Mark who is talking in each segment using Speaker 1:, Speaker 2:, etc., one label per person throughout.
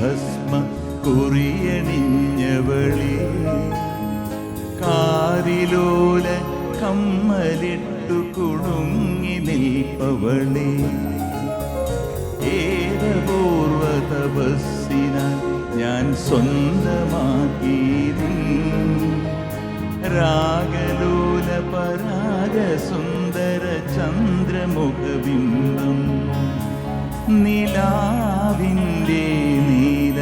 Speaker 1: നിലാവിന്റെ കുറിയണിഞ്ഞവളി കാരിലോല കമ്മലിട്ടു കുടുങ്ങി നിൽപ്പവളി. ഏതപൂർവ തപസ്സിന ഞാൻ സ്വന്തമാക്കി രാഗലോല പരാഗ സുന്ദര ചന്ദ്രമുഖബിംബം നിലാവിന്റെ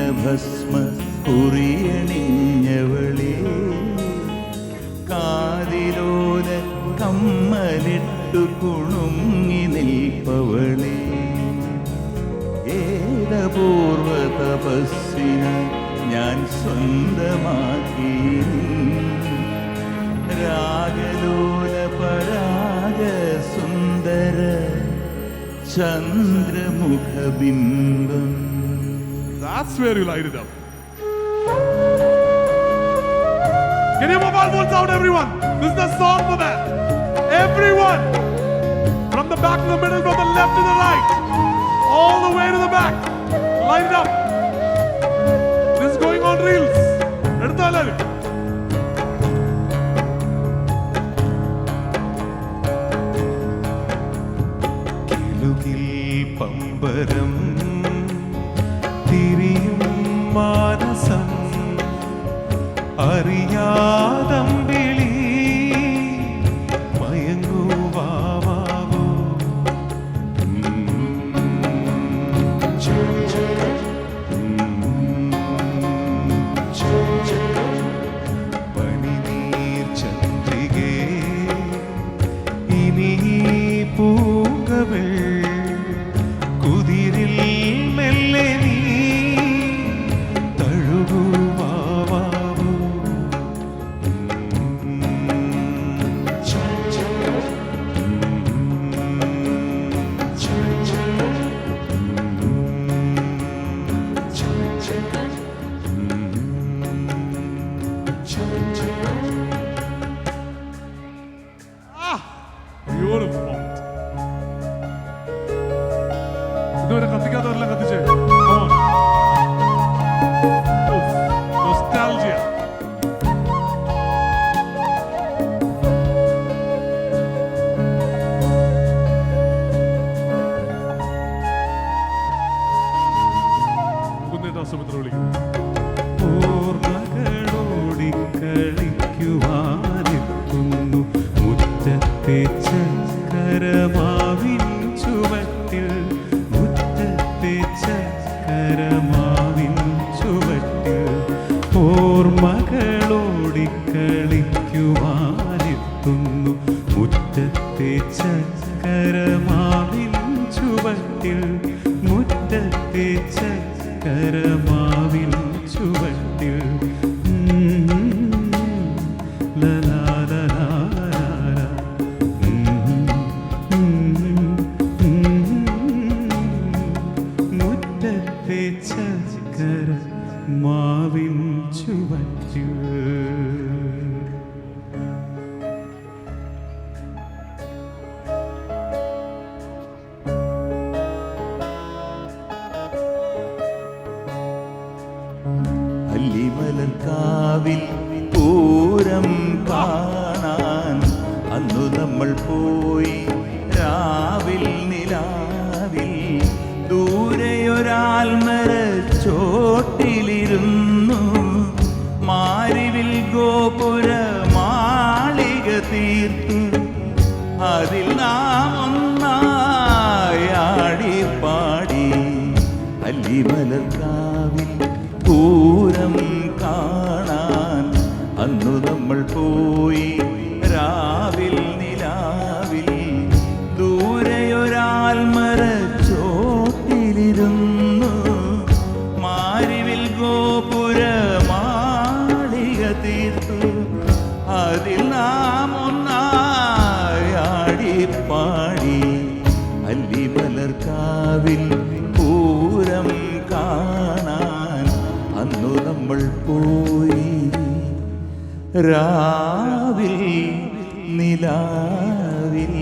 Speaker 1: നീലഭസ്മ കുറിയണിഞ്ഞവളേ. കാതിലോല കമ്മലിട്ടു കുണുങ്ങി നിൽപ്പവളെ. ഏതപൂർവ തപസ്സിന ഞാൻ സ്വന്തമാക്കി. രാഗലോല പരാഗ സുന്ദര ചന്ദ്രമുഖബിംബം
Speaker 2: That's where you light it up. Get your mobile phones out, everyone. This is the song for that. Everyone. From the back to the middle, from the left to the right. All the way to the back. Light it up. This is going on reels. എടുത്തോ എല്ലാവരും
Speaker 1: കിലുകിൽ പമ്പരം തിരിയും மானசம். அறியாதம் കൊടുക്കും ചുവട്ടിൽ മുറ്റത്തെ ചക്കരമാവിൻ ചുവട്ടിൽ. മുറ്റത്തെ ചക്കര മാവിൻ ചുവട്ടിൽ. അല്ലിമലർക്കാവിൽ പൂരം കാണാൻ അന്നു നമ്മൾ പോയി രാവിൽ നിലാവിൽ. ദൂരെയൊരാൽമര ചോട്ടിലിരുന്നു മാരിവിൽ ഗോപുര മാളിക തീർത്തു. അതിൽ നാം ഒന്നായാടി പാടി അല്ലിമലർക്കാവിൽ പോയി രാവിൽ നിലാവിൽ ദൂരെയൊരാൽമര ചോട്ടിലിരുന്നു മാരിവിൽ ഗോപുര മാളിക തീർത്തു. അതിൽ നാം ഒന്നായാടി പാടി അല്ലിമലർക്കാവിൽ പൂരം രാവിൽ നിലാവിൽ